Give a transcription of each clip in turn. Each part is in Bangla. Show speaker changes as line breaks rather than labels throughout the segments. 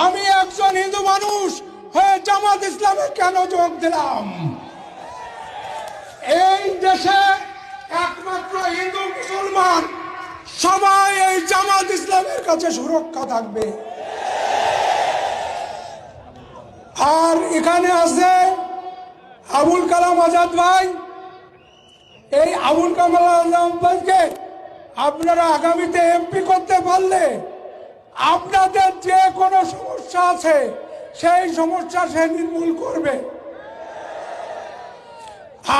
আমি একজন হিন্দু মানুষ, হয়ে জামাত ইসলামে কেন যোগ দিলাম? এই দেশে একমাত্র হিন্দু মুসলমান সবাই এই জামাত ইসলামের কাছে সুরক্ষা থাকবে। আর এখানে আছে আবুল কালাম আজাদ ভাই। এই আবুল কালাম আজাদ ভাইকে আপনারা আগামীতে এমপি করতে পারলে আপনাদের যে কোনো সমস্যা আছে, সেই সমস্যা সে নির্মূল করবে।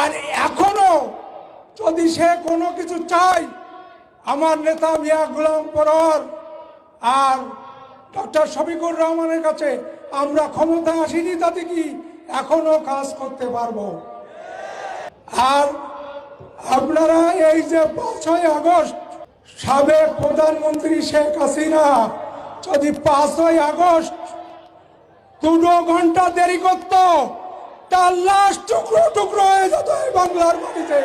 আর এখনও যদি সে কোনো কিছু চায়, আমার নেতা মিয়া গুলাম পরর আর ডক্টর শফিকুর রহমানের কাছে আমরা ক্ষমতা আসিনি তাতে কি এখনও কাজ করতে পারব? আর আপনারা এই যে পাঁচই আগস্ট সাবেক প্রধানমন্ত্রী শেখ হাসিনা, যদি পাঁচই আগস্ট দুটো ঘণ্টা দেরি করত, তার লাশ টুকরো টুকরো হয়ে যেত এই বাংলার মাটিতে।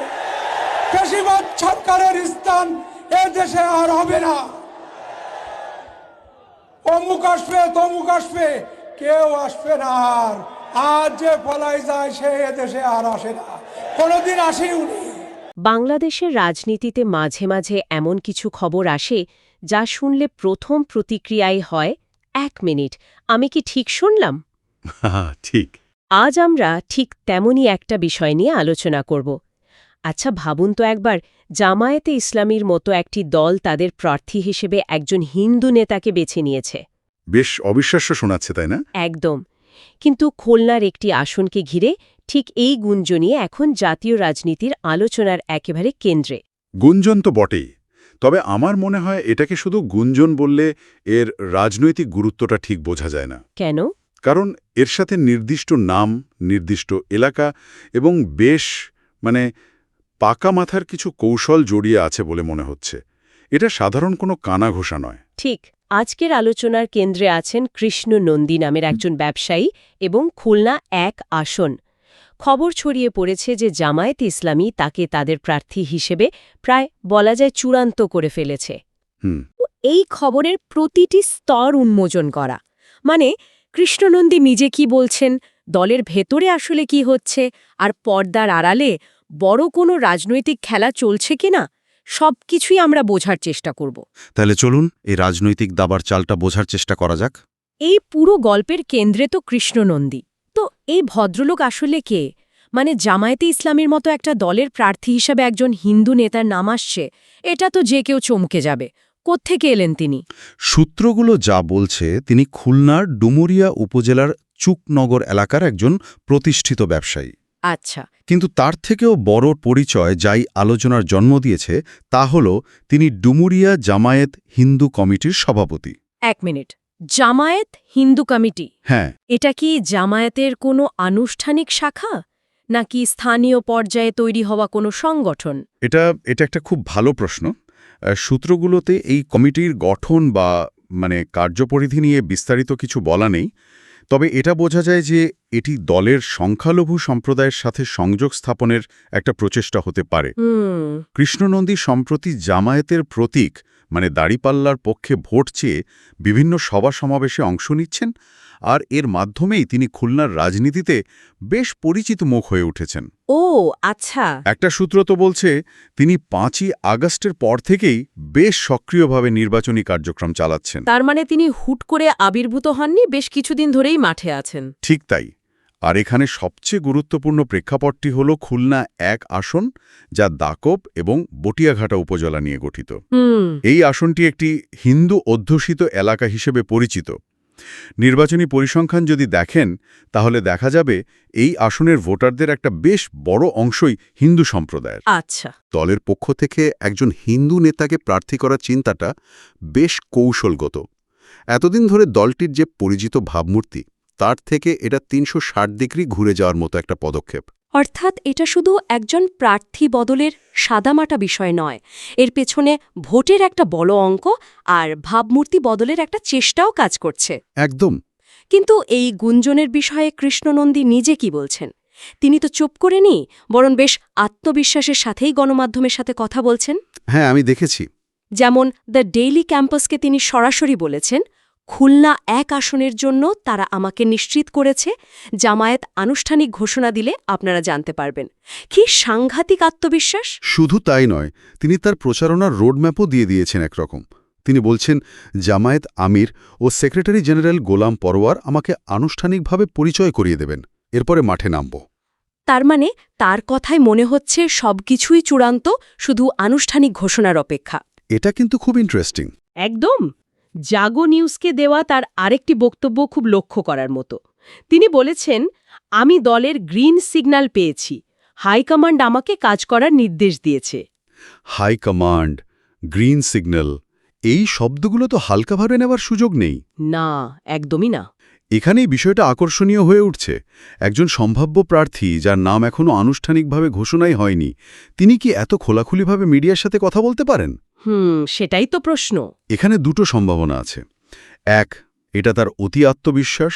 বেশিরভাগ সরকারের স্থান এ দেশে আর হবে না। অমুক আসবে, তমুক আসবে, কেউ আসবে না আর। আর যে পলাই যায়, সে এ দেশে আর আসে না। কোনোদিন আসেও নি।
বাংলাদেশের রাজনীতিতে মাঝে মাঝে এমন কিছু খবর আসে যা শুনলে প্রথম প্রতিক্রিয়াই হয় এক মিনিট আমি কি ঠিক শুনলাম?
ঠিক।
আজ আমরা ঠিক তেমনই একটা বিষয় নিয়ে আলোচনা করব। আচ্ছা ভাবুন তো একবার জামায়াতে ইসলামীর মতো একটি দল তাদের প্রার্থী হিসেবে একজন হিন্দু নেতাকে বেছে নিয়েছে।
বেশ অবিশ্বাস্য শোনাচ্ছে তাই না?
একদম। কিন্তু খুলনার একটি আসনকে ঘিরে ঠিক এই গুঞ্জনই এখন জাতীয় রাজনীতির আলোচনার একেবারে কেন্দ্রে।
গুঞ্জন তো বটেই তবে আমার মনে হয় এটাকে শুধু গুঞ্জন বললে এর রাজনৈতিক গুরুত্বটা ঠিক বোঝা যায় না।
কেন?
কারণ এর সাথে নির্দিষ্ট নাম নির্দিষ্ট এলাকা এবং বেশ মানে পাকা মাথার কিছু কৌশল জড়িয়ে আছে বলে মনে হচ্ছে। এটা সাধারণ কোনো কানা ঘোষা নয়।
ঠিক আজকের আলোচনার কেন্দ্রে আছেন কৃষ্ণ নন্দী নামের একজন ব্যবসায়ী এবং খুলনা এক আসন। খবর ছড়িয়ে পড়েছে যে জামায়াত ইসলামী তাকে তাদের প্রার্থী হিসেবে প্রায় বলা যায় চূড়ান্ত করে ফেলেছে।
হুম।
এই খবরের প্রতিটি স্তর উন্মোচন করা। মানে কৃষ্ণনন্দী নিজে কি বলছেন দলের ভেতরে আসলে কি হচ্ছে আর পর্দার আড়ালে বড় কোনো রাজনৈতিক খেলা চলছে কিনা সবকিছুই আমরা বোঝার চেষ্টা করব।
তাহলে চলুন এই রাজনৈতিক দাবার চালটা বোঝার চেষ্টা করা যাক।
এই পুরো গল্পের কেন্দ্রে তো কৃষ্ণনন্দী। এই ভদ্রলোক আসলে কে? মানে জামায়াতে ইসলামের মতো একটা দলের প্রার্থী হিসাবে একজন হিন্দু নেতার নাম আসছে এটা তো যে কেউ চমকে যাবে। কোত্থেকে এলেন তিনি?
সূত্রগুলো যা বলছে তিনি খুলনার ডুমুরিয়া উপজেলার চুকনগর এলাকার একজন প্রতিষ্ঠিত ব্যবসায়ী।
আচ্ছা।
কিন্তু তার থেকেও বড় পরিচয় যাই আলোচনার জন্ম দিয়েছে তা হল তিনি ডুমুরিয়া জামায়েত হিন্দু কমিটির সভাপতি।
এক মিনিট। জামায়াত হিন্দু কমিটি।
হ্যাঁ।
এটা কি জামায়াতের কোনো আনুষ্ঠানিক শাখা? নাকি স্থানীয় পর্যায়ে তৈরি হওয়া কোনো সংগঠন?
এটা এটা একটা খুব ভালো প্রশ্ন। সূত্রগুলোতে এই কমিটির গঠন বা মানে কার্যপরিধি নিয়ে বিস্তারিত কিছু বলা নেই। তবে এটা বোঝা যায় যে এটি দলের সংখ্যালঘু সম্প্রদায়ের সাথে সংযোগ স্থাপনের একটা প্রচেষ্টা হতে পারে। কৃষ্ণনন্দী সম্প্রতি জামায়াতের প্রতীক মানে দাড়িপাল্লার পক্ষে ভোট চেয়ে বিভিন্ন সভা সমাবেশে অংশ নিচ্ছেন আর এর মাধ্যমেই তিনি খুলনার রাজনীতিতে বেশ পরিচিত মুখ হয়ে উঠেছেন।
ও আচ্ছা।
একটা সূত্র তো বলছে তিনি পাঁচই আগস্টের পর থেকেই বেশ সক্রিয়ভাবে নির্বাচনী কার্যক্রম চালাচ্ছেন।
তার মানে তিনি হুট করে আবির্ভূত হননি বেশ কিছুদিন ধরেই মাঠে আছেন।
ঠিক তাই। আর এখানে সবচেয়ে গুরুত্বপূর্ণ প্রেক্ষাপটটি হল খুলনা এক আসন যা দাকব এবং বটিয়াঘাটা উপজেলা নিয়ে গঠিত। এই আসনটি একটি হিন্দু অধ্যুষিত এলাকা হিসেবে পরিচিত। নির্বাচনী পরিসংখ্যান যদি দেখেন তাহলে দেখা যাবে এই আসনের ভোটারদের একটা বেশ বড় অংশই হিন্দু সম্প্রদায়ের।
আচ্ছা।
দলের পক্ষ থেকে একজন হিন্দু নেতাকে প্রার্থী করার চিন্তাটা বেশ কৌশলগত। এতদিন ধরে দলটির যে পরিচিত ভাবমূর্তি তার থেকে এটা তিনশো ষাট ডিগ্রি ঘুরে যাওয়ার মতো একটা পদক্ষেপ।
অর্থাৎ এটা শুধু একজন প্রার্থী বদলের সাদামাটা বিষয় নয় এর পেছনে ভোটের একটা বড় অঙ্ক আর ভাবমূর্তি বদলের একটা চেষ্টাও কাজ করছে।
একদম।
কিন্তু এই গুঞ্জনের বিষয়ে কৃষ্ণনন্দী নিজে কি বলছেন? তিনি তো চুপ করেনি বরং বেশ আত্মবিশ্বাসের সাথেই গণমাধ্যমের সাথে কথা বলছেন।
হ্যাঁ আমি দেখেছি।
যেমন দ্য ডেইলি ক্যাম্পাসকে তিনি সরাসরি বলেছেন খুলনা এক আসনের জন্য তারা আমাকে নিশ্চিত করেছে। জামায়াত আনুষ্ঠানিক ঘোষণা দিলে আপনারা জানতে পারবেন। কি সাংঘাতিক আত্মবিশ্বাস?
শুধু তাই নয় তিনি তার প্রচারণার রোডম্যাপও দিয়ে দিয়েছেন একরকম। তিনি বলছেন জামায়াত আমির ও সেক্রেটারি জেনারেল গোলাম পরোয়ার আমাকে আনুষ্ঠানিকভাবে পরিচয় করিয়ে দেবেন। এরপরে মাঠে নামব।
তার মানে তার কথায় মনে হচ্ছে সবকিছুই চূড়ান্ত শুধু আনুষ্ঠানিক ঘোষণার অপেক্ষা।
এটা কিন্তু খুব ইন্টারেস্টিং
একদম। জাগো নিউজকে দেওয়া তার আরেকটি বক্তব্য খুব লক্ষ্য করার মতো। তিনি বলেছেন আমি দলের গ্রিন সিগন্যাল পেয়েছি। হাইকমান্ড আমাকে কাজ করার নির্দেশ দিয়েছে।
হাই কমান্ড গ্রিন সিগন্যাল এই শব্দগুলো তো হালকাভাবে নেওয়ার সুযোগ নেই।
না একদমই না।
এখানেই বিষয়টা আকর্ষণীয় হয়ে উঠছে। একজন সম্ভাব্য প্রার্থী যার নাম এখনও আনুষ্ঠানিকভাবে ঘোষণাই হয়নি তিনি কি এত খোলাখুলিভাবে মিডিয়ার সাথে কথা বলতে পারেন?
হুম সেটাই তো প্রশ্ন।
এখানে দুটো সম্ভাবনা আছে। এক এটা তার অতি আত্মবিশ্বাস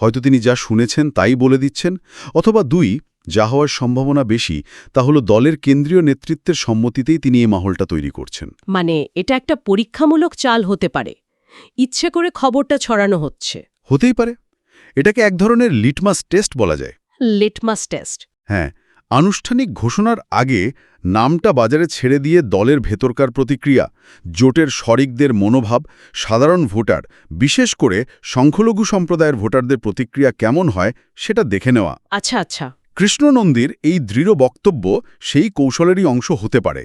হয়তো তিনি যা শুনেছেন তাই বলে দিচ্ছেন অথবা দুই যা হওয়ার সম্ভাবনা বেশি তা হলো দলের কেন্দ্রীয় নেতৃত্বের সম্মতিতেই তিনি এই মাহলটা তৈরি করছেন।
মানে এটা একটা পরীক্ষামূলক চাল হতে পারে। ইচ্ছে করে খবরটা ছড়ানো হচ্ছে।
হতেই পারে। এটাকে এক ধরনের লিটমাস টেস্ট বলা যায়।
Litmus test.
হ্যাঁ আনুষ্ঠানিক ঘোষণার আগে নামটা বাজারে ছেড়ে দিয়ে দলের ভেতরকার প্রতিক্রিয়া, জোটের শরিকদের মনোভাব, সাধারণ ভোটার, বিশেষ করে সংখ্যালঘু সম্প্রদায়ের ভোটারদের প্রতিক্রিয়া কেমন হয় সেটা দেখে নেওয়া।
আচ্ছা আচ্ছা।
কৃষ্ণনন্দীর এই দৃঢ় বক্তব্য সেই কৌশলেরই অংশ হতে পারে।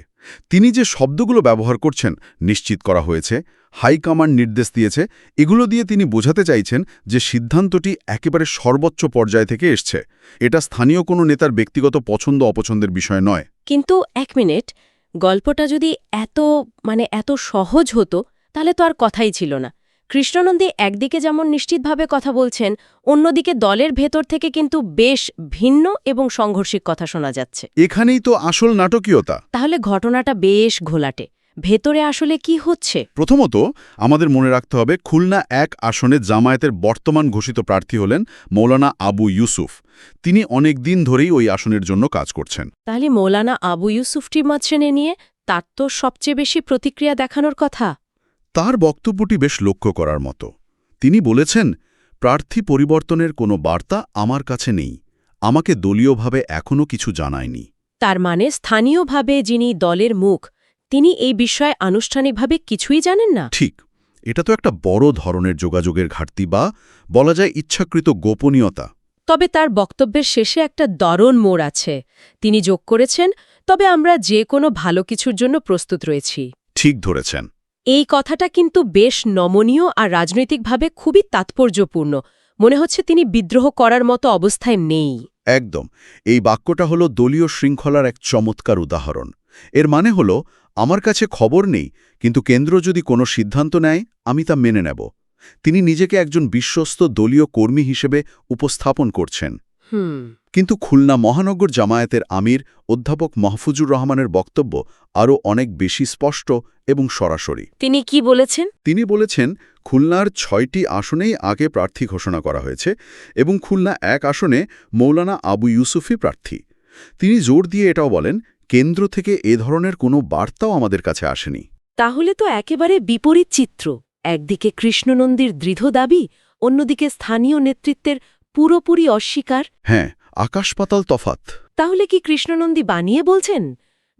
তিনি যে শব্দগুলো ব্যবহার করছেন নিশ্চিত করা হয়েছে হাইকমান্ড নির্দেশ দিয়েছে, এগুলো দিয়ে তিনি বোঝাতে চাইছেন যে সিদ্ধান্তটি একেবারে সর্বোচ্চ পর্যায় থেকে এসছে। এটা স্থানীয় কোনো নেতার ব্যক্তিগত পছন্দ অপছন্দের বিষয় নয়।
কিন্তু এক মিনিট, গল্পটা যদি এত মানে এত সহজ হতো, তাহলে তো আর কথাই ছিল না। কৃষ্ণনন্দী একদিকে যেমন নিশ্চিতভাবে কথা বলছেন অন্যদিকে দলের ভেতর থেকে কিন্তু বেশ ভিন্ন এবং সংঘর্ষিক কথা শোনা যাচ্ছে।
এখানেই তো আসল নাটকীয়তা।
তাহলে ঘটনাটা বেশ ঘোলাটে। ভেতরে আসলে কি হচ্ছে?
প্রথমত আমাদের মনে রাখতে হবে খুলনা এক আসনে জামায়াতের বর্তমান ঘোষিত প্রার্থী হলেন মৌলানা আবু ইউসুফ। তিনি অনেক দিন ধরেই ওই আসনের জন্য কাজ করছেন।
তাহলে মৌলানা আবু ইউসুফটি মাঝখানে নিয়ে তার তো সবচেয়ে বেশি প্রতিক্রিয়া দেখানোর কথা।
তার বক্তব্যটি বেশ লক্ষ্য করার মতো। তিনি বলেছেন প্রার্থী পরিবর্তনের কোনো বার্তা আমার কাছে নেই। আমাকে দলীয়ভাবে এখনও কিছু জানায়নি।
তার মানে স্থানীয়ভাবে যিনি দলের মুখ তিনি এই বিষয়ে আনুষ্ঠানিকভাবে কিছুই জানেন না?
ঠিক। এটা তো একটা বড় ধরনের যোগাযোগের ঘাটতি বা বলা যায় ইচ্ছাকৃত গোপনীয়তা।
তবে তার বক্তব্যের শেষে একটা দরণ মোড় আছে। তিনি যোগ করেছেন তবে আমরা যে কোনো ভালো কিছুর জন্য প্রস্তুত রয়েছি।
ঠিক ধরেছেন।
এই কথাটা কিন্তু বেশ নমনীয় আর রাজনৈতিকভাবে খুবই তাৎপর্যপূর্ণ। মনে হচ্ছে তিনি বিদ্রোহ করার মতো অবস্থায় নেই।
একদম। এই বাক্যটা হলো দলীয় শৃঙ্খলার এক চমৎকার উদাহরণ। এর মানে হলো, আমার কাছে খবর নেই, কিন্তু কেন্দ্র যদি কোনো সিদ্ধান্ত নেয়, আমি তা মেনে নেব। তিনি নিজেকে একজন বিশ্বস্ত দলীয় কর্মী হিসেবে উপস্থাপন করছেন। কিন্তু খুলনা মহানগর জামায়াতের আমির অধ্যাপক মাহফুজুর রহমানের বক্তব্য আরও অনেক বেশি স্পষ্ট এবং সরাসরি।
তিনি কি বলেছেন?
তিনি বলেছেন খুলনার ছয়টি আসনেই আগে প্রার্থী ঘোষণা করা হয়েছে এবং খুলনা এক আসনে মৌলানা আবু ইউসুফি প্রার্থী। তিনি জোর দিয়ে এটাও বলেন কেন্দ্র থেকে এ ধরনের কোনো বার্তাও আমাদের কাছে আসেনি।
তাহলে তো একেবারে বিপরীত চিত্র। একদিকে কৃষ্ণনন্দীর দৃঢ় দাবি অন্যদিকে স্থানীয় নেতৃত্বের পুরোপুরি অস্বীকার?
হ্যাঁ আকাশপাতাল তফাত।
তাহলে কি কৃষ্ণনন্দী বানিয়ে বলছেন?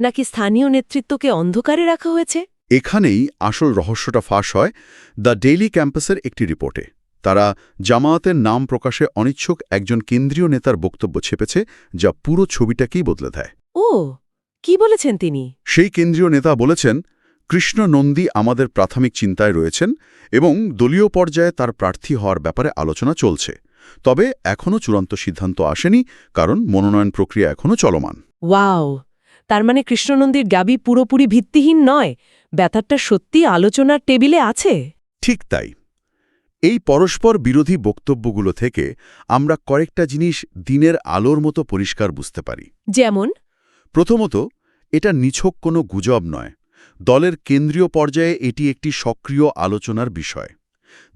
নাকি স্থানীয় নেতৃত্বকে অন্ধকারে রাখা হয়েছে?
এখানেই আসল রহস্যটা ফাঁস হয় দ্য ডেইলি ক্যাম্পাসের একটি রিপোর্টে। তারা জামায়াতের নাম প্রকাশে অনিচ্ছুক একজন কেন্দ্রীয় নেতার বক্তব্য ছেপেছে যা পুরো ছবিটাকেই বদলে দেয়।
ও কি বলেছেন তিনি?
সেই কেন্দ্রীয় নেতা বলেছেন কৃষ্ণ নন্দী আমাদের প্রাথমিক চিন্তায় রয়েছেন এবং দলীয় পর্যায়ে তার প্রার্থী হওয়ার ব্যাপারে আলোচনা চলছে। তবে এখনও চূড়ান্ত সিদ্ধান্ত আসেনি কারণ মনোনয়ন প্রক্রিয়া এখনও চলমান।
ওয়াও! তার মানে কৃষ্ণনন্দীর গাবি পুরোপুরি ভিত্তিহীন নয় ব্যাপারটা সত্যি আলোচনার টেবিলে আছে?
ঠিক তাই। এই পরস্পর বিরোধী বক্তব্যগুলো থেকে আমরা কয়েকটা জিনিস দিনের আলোর মতো পরিষ্কার বুঝতে পারি।
যেমন?
প্রথমত এটা নিছক কোনো গুজব নয়। দলের কেন্দ্রীয় পর্যায়ে এটি একটি সক্রিয় আলোচনার বিষয়।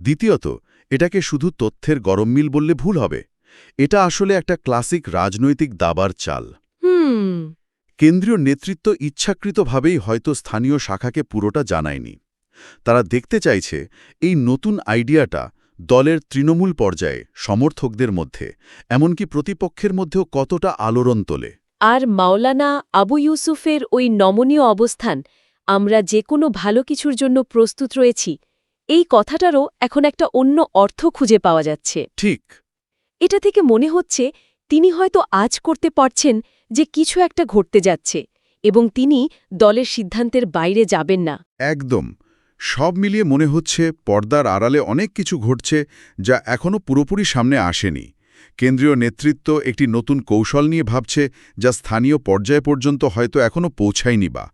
দ্বিতীয়ত এটাকে শুধু তথ্যের গরম মিল বললে ভুল হবে। এটা আসলে একটা ক্লাসিক রাজনৈতিক দাবার চাল।
হুম।
কেন্দ্রীয় নেতৃত্ব ইচ্ছাকৃতভাবেই হয়তো স্থানীয় শাখাকে পুরোটা জানায়নি। তারা দেখতে চাইছে এই নতুন আইডিয়াটা দলের তৃণমূল পর্যায়ে সমর্থকদের মধ্যে এমনকি প্রতিপক্ষের মধ্যেও কতটা আলোড়ন তোলে।
আর মাওলানা আবু ইউসুফের ওই নমনীয় অবস্থান আমরা যে কোনো ভালো কিছুর জন্য প্রস্তুত রয়েছি এই কথাটারও এখন একটা অন্য অর্থ খুঁজে পাওয়া যাচ্ছে।
ঠিক।
এটা থেকে মনে হচ্ছে তিনি হয়তো আজ করতে পারছেন যে কিছু একটা ঘটতে যাচ্ছে এবং তিনি দলের সিদ্ধান্তের বাইরে যাবেন না।
একদম। সব মিলিয়ে মনে হচ্ছে পর্দার আড়ালে অনেক কিছু ঘটছে যা এখনও পুরোপুরি সামনে আসেনি। কেন্দ্রীয় নেতৃত্ব একটি নতুন কৌশল নিয়ে ভাবছে যা স্থানীয় পর্যায় পর্যন্ত হয়তো এখনও পৌঁছায়নি বা।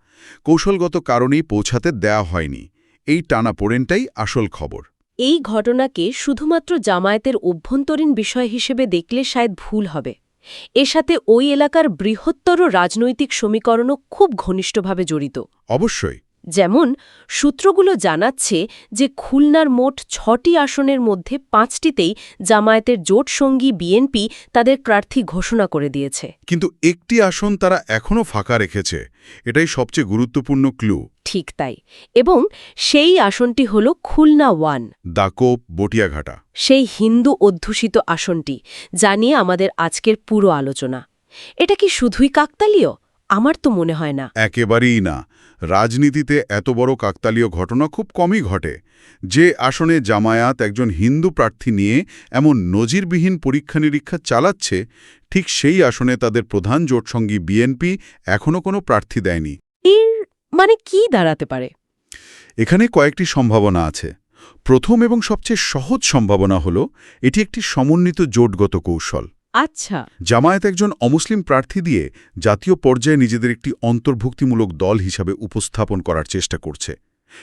কৌশলগত কারণেই পৌঁছাতে দেয়া হয়নি। এই টানাপোড়েনটাই আসল খবর।
এই ঘটনাকে শুধুমাত্র জামায়াতের অভ্যন্তরীণ বিষয় হিসেবে দেখলে শায়দ ভুল হবে। এর সাথে ওই এলাকার বৃহত্তর রাজনৈতিক সমীকরণও খুব ঘনিষ্ঠভাবে জড়িত।
অবশ্যই।
যেমন সূত্রগুলো জানাচ্ছে যে খুলনার মোট ছটি আসনের মধ্যে পাঁচটিতেই জামায়াতের জোট সঙ্গী বিএনপি তাদের প্রার্থী ঘোষণা করে দিয়েছে।
কিন্তু একটি আসন তারা এখনও ফাঁকা রেখেছে এটাই সবচেয়ে গুরুত্বপূর্ণ ক্লু।
ঠিক তাই। এবং সেই আসনটি হল খুলনা ওয়ান।
দাকোপ বটিয়াঘাটা।
সেই হিন্দু অধ্যুষিত আসনটি যা নিয়ে আমাদের আজকের পুরো আলোচনা। এটা কি শুধুই কাকতালীয়? আমার তো মনে হয় না।
একেবারেই না। রাজনীতিতে এত বড় কাকতালীয় ঘটনা খুব কমই ঘটে। যে আসনে জামায়াত একজন হিন্দু প্রার্থী নিয়ে এমন নজিরবিহীন পরীক্ষা নিরীক্ষা চালাচ্ছে ঠিক সেই আসনে তাদের প্রধান জোটসঙ্গী বিএনপি এখনও কোনো প্রার্থী দেয়নি।
এর মানে কি দাঁড়াতে পারে?
এখানে কয়েকটি সম্ভাবনা আছে। প্রথম এবং সবচেয়ে সহজ সম্ভাবনা হল এটি একটি সমন্বিত জোটগত কৌশল।
আচ্ছা।
জামায়াত একজন অমুসলিম প্রার্থী দিয়ে জাতীয় পর্যায়ে নিজেদের একটি অন্তর্ভুক্তিমূলক দল হিসাবে উপস্থাপন করার চেষ্টা করছে।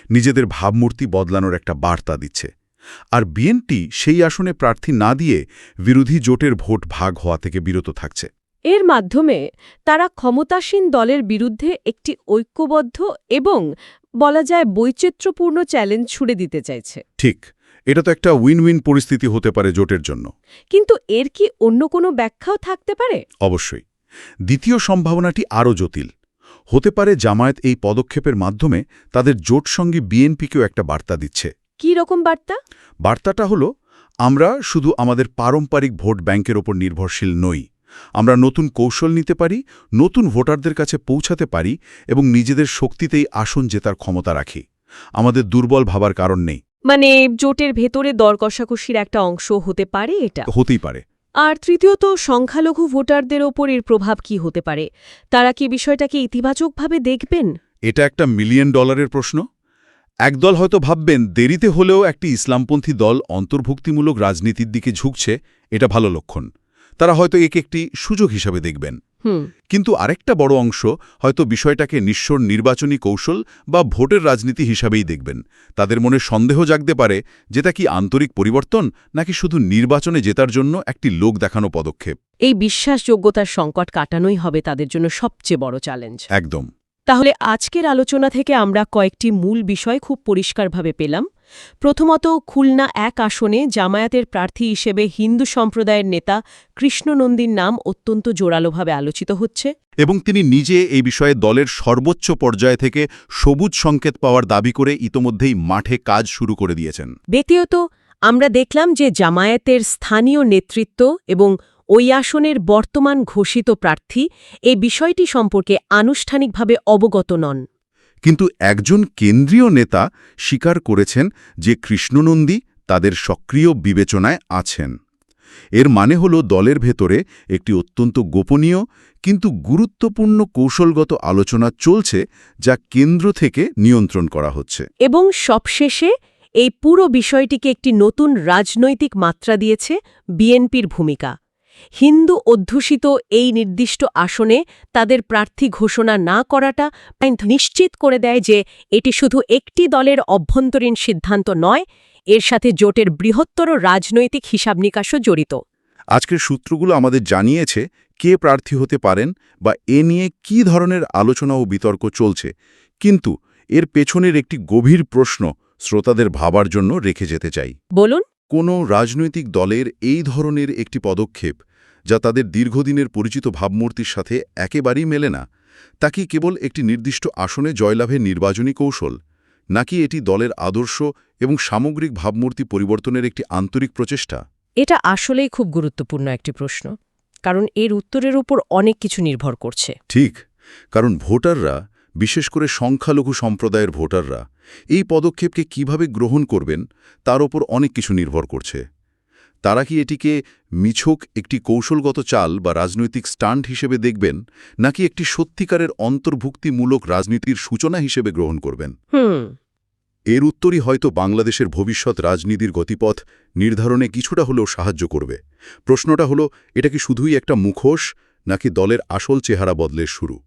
নিজেদের ভাবমূর্তি বদলানোর একটা বার্তা দিচ্ছে। আর বিএনপি সেই আসনে প্রার্থী না দিয়ে বিরোধী জোটের ভোট ভাগ হওয়া থেকে বিরত থাকছে।
এর মাধ্যমে তারা ক্ষমতাসীন দলের বিরুদ্ধে একটি ঐক্যবদ্ধ এবং বলা যায় বৈচিত্র্যপূর্ণ চ্যালেঞ্জ ছুড়ে দিতে চাইছে।
ঠিক। এটা তো একটা উইন উইন পরিস্থিতি হতে পারে জোটের জন্য।
কিন্তু এর কি অন্য কোনো ব্যাখ্যাও থাকতে পারে?
অবশ্যই। দ্বিতীয় সম্ভাবনাটি আরও জটিল। হতে পারে জামায়াত এই পদক্ষেপের মাধ্যমে তাদের জোটসঙ্গী বিএনপিকেও একটা বার্তা দিচ্ছে।
কি রকম বার্তা?
বার্তাটা হলো আমরা শুধু আমাদের পারম্পরিক ভোট ব্যাংকের ওপর নির্ভরশীল নই। আমরা নতুন কৌশল নিতে পারি নতুন ভোটারদের কাছে পৌঁছাতে পারি এবং নিজেদের শক্তিতেই আসন জেতার ক্ষমতা রাখি। আমাদের দুর্বল ভাবার কারণ নেই।
মানে জোটের ভেতরে দর কষাকষির একটা অংশ হতে পারে এটা?
হতেই পারে।
আর তৃতীয়ত সংখ্যালঘু ভোটারদের ওপর এর প্রভাব কি হতে পারে? তারা কি বিষয়টাকে ইতিবাচকভাবে দেখবেন?
এটা একটা মিলিয়ন ডলারের প্রশ্ন। একদল হয়তো ভাববেন দেরিতে হলেও একটি ইসলামপন্থী দল অন্তর্ভুক্তিমূলক রাজনীতির দিকে ঝুঁকছে এটা ভালো লক্ষণ। তারা হয়তো একে একটি সুযোগ হিসাবে দেখবেন। কিন্তু আরেকটা বড় অংশ হয়তো বিষয়টাকে নিঃস্বর নির্বাচনী কৌশল বা ভোটের রাজনীতি হিসাবেই দেখবেন। তাদের মনে সন্দেহ জাগতে পারে যেটা কি আন্তরিক পরিবর্তন নাকি শুধু নির্বাচনে জেতার জন্য একটি লোক দেখানো পদক্ষেপ।
এই বিশ্বাসযোগ্যতার সংকট কাটানোই হবে তাদের জন্য সবচেয়ে বড় চ্যালেঞ্জ
একদম।
তাহলে আজকের আলোচনা থেকে আমরা কয়েকটি মূল বিষয় খুব পরিষ্কারভাবে পেলাম। প্রথমত খুলনা এক আসনে জামায়াতের প্রার্থী হিসেবে হিন্দু সম্প্রদায়ের নেতা কৃষ্ণনন্দীর নাম অত্যন্ত জোরালোভাবে আলোচিত হচ্ছে।
এবং তিনি নিজে এই বিষয়ে দলের সর্বোচ্চ পর্যায় থেকে সবুজ সংকেত পাওয়ার দাবি করে ইতোমধ্যেই মাঠে কাজ শুরু করে দিয়েছেন।
দ্বিতীয়ত আমরা দেখলাম যে জামায়াতের স্থানীয় নেতৃত্ব এবং ওই আসনের বর্তমান ঘোষিত প্রার্থী এই বিষয়টি সম্পর্কে আনুষ্ঠানিকভাবে অবগত নন।
কিন্তু একজন কেন্দ্রীয় নেতা স্বীকার করেছেন যে কৃষ্ণনন্দী তাদের সক্রিয় বিবেচনায় আছেন। এর মানে হল দলের ভেতরে একটি অত্যন্ত গোপনীয় কিন্তু গুরুত্বপূর্ণ কৌশলগত আলোচনা চলছে যা কেন্দ্র থেকে নিয়ন্ত্রণ করা হচ্ছে।
এবং সবশেষে এই পুরো বিষয়টিকে একটি নতুন রাজনৈতিক মাত্রা দিয়েছে বিএনপির ভূমিকা। হিন্দু অধ্যুষিত এই নির্দিষ্ট আসনে তাদের প্রার্থী ঘোষণা না করাটা নিশ্চিত করে দেয় যে এটি শুধু একটি দলের অভ্যন্তরীণ সিদ্ধান্ত নয় এর সাথে জোটের বৃহত্তর রাজনৈতিক হিসাব নিকাশও জড়িত।
আজকের সূত্রগুলো আমাদের জানিয়েছে কে প্রার্থী হতে পারেন বা এ নিয়ে কী ধরনের আলোচনা ও বিতর্ক চলছে কিন্তু এর পেছনের একটি গভীর প্রশ্ন শ্রোতাদের ভাবার জন্য রেখে যেতে চাই।
বলুন।
কোনো রাজনৈতিক দলের এই ধরনের একটি পদক্ষেপ যা তাদের দীর্ঘদিনের পরিচিত ভাবমূর্তির সাথে একেবারেই মেলে না তা কি কেবল একটি নির্দিষ্ট আসনে জয়লাভের নির্বাচনী কৌশল নাকি এটি দলের আদর্শ এবং সামগ্রিক ভাবমূর্তি পরিবর্তনের একটি আন্তরিক প্রচেষ্টা?
এটা আসলেই খুব গুরুত্বপূর্ণ একটি প্রশ্ন কারণ এর উত্তরের উপর অনেক কিছু নির্ভর করছে।
ঠিক কারণ ভোটাররা বিশেষ করে সংখ্যালঘু সম্প্রদায়ের ভোটাররা এই পদক্ষেপকে কীভাবে গ্রহণ করবেন তার ওপর অনেক কিছু নির্ভর করছে। তারা কি এটিকে মিছক একটি কৌশলগত চাল বা রাজনৈতিক স্টান্ট হিসেবে দেখবেন নাকি একটি সত্যিকারের অন্তর্ভুক্তিমূলক রাজনীতির সূচনা হিসেবে গ্রহণ করবেন? এর উত্তরই হয়তো বাংলাদেশের ভবিষ্যৎ রাজনীতির গতিপথ নির্ধারণে কিছুটা হলেও সাহায্য করবে। প্রশ্নটা হলো এটা কি শুধুই একটা মুখোশ নাকি দলের আসল চেহারা বদলের শুরু?